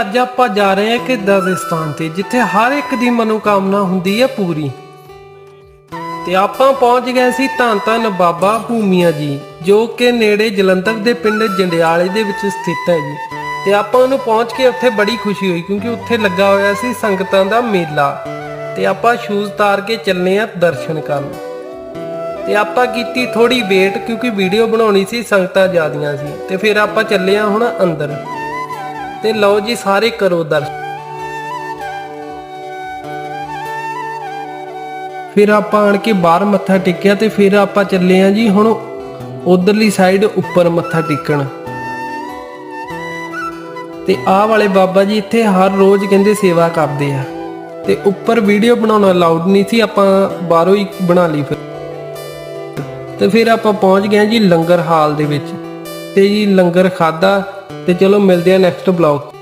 ਅੱਜ ਆਪਾਂ ਜਾ ਰਹੇ ਹਾਂ ਕਿ ਦਰਸਤਾਨ ਤੇ, ਜਿੱਥੇ ਹਰ ਇੱਕ ਦੀ ਮਨੋਕਾਮਨਾ ਹੁੰਦੀ ਹੈ ਪੂਰੀ। ਤੇ ਆਪਾਂ ਪਹੁੰਚ ਗਏ ਸੀ ਧੰਨ ਧੰਨ ਬਾਬਾ ਭੂਮੀਆ ਜੀ, ਜੋ ਕਿ ਨੇੜੇ ਜਲੰਧਰ ਦੇ ਪਿੰਡ ਜੰਡਿਆਲੇ ਦੇ ਵਿੱਚ ਸਥਿਤ ਹੈ ਜੀ। ਤੇ ਆਪਾਂ ਉਹਨੂੰ ਪਹੁੰਚ ਕੇ ਉੱਥੇ ਬੜੀ ਖੁਸ਼ੀ ਹੋਈ, ਕਿਉਂਕਿ ਉੱਥੇ ਲੱਗਾ ਹੋਇਆ ਸੀ ਸੰਗਤਾਂ ਦਾ ਮੇਲਾ। ਤੇ ਆਪਾਂ ਸ਼ੂਜ਼ ਤਾਰ ਕੇ ਚੱਲੇ ਆ ਦਰਸ਼ਨ ਕਰਨ। ਤੇ ਆਪਾਂ ਕੀਤੀ ਥੋੜੀ ਵੇਟ, ਕਿਉਂਕਿ ਵੀਡੀਓ ਬਣਾਉਣੀ ਸੀ, ਸੰਗਤਾਂ ਜ਼ਿਆਦੀਆਂ ਸੀ। ਤੇ ਫਿਰ ਆਪਾਂ ਚੱਲੇ ਆ ਹੁਣ ਅੰਦਰ। ਤੇ ਲਓ ਜੀ ਸਾਰੇ ਕਰੋ ਦਰਸ਼ਨ। ਫਿਰ ਆਪਾਂ ਆਣ ਕੇ ਬਾਹਰ ਮੱਥਾ ਟੇਕਿਆ ਤੇ ਫਿਰ ਆਪਾਂ ਚੱਲੇ ਆ ਜੀ ਹੁਣ ਉਧਰਲੀ ਸਾਈਡ ਉੱਪਰ ਮੱਥਾ ਟੇਕਣ। ਤੇ ਆਹ ਵਾਲੇ ਬਾਬਾ ਜੀ ਇੱਥੇ ਹਰ ਰੋਜ਼ ਕਹਿੰਦੇ ਸੇਵਾ ਕਰਦੇ ਆ। ਤੇ ਉੱਪਰ ਵੀਡੀਓ ਬਣਾਉਣਾ ਅਲਾਉਡ ਨਹੀਂ ਸੀ, ਆਪਾਂ ਬਾਹਰੋਂ ਹੀ ਬਣਾ ਲਈ ਫਿਰ। ਤੇ ਫਿਰ ਆਪਾਂ ਪਹੁੰਚ ਗਏ ਜੀ ਲੰਗਰ ਹਾਲ ਦੇ ਵਿੱਚ। ਤੇ ਜੀ ਲੰਗਰ ਖਾਦਾ ਤੇ ਚਲੋ ਮਿਲਦੇ ਆ ਨੈਕਸਟ ਬਲੌਗ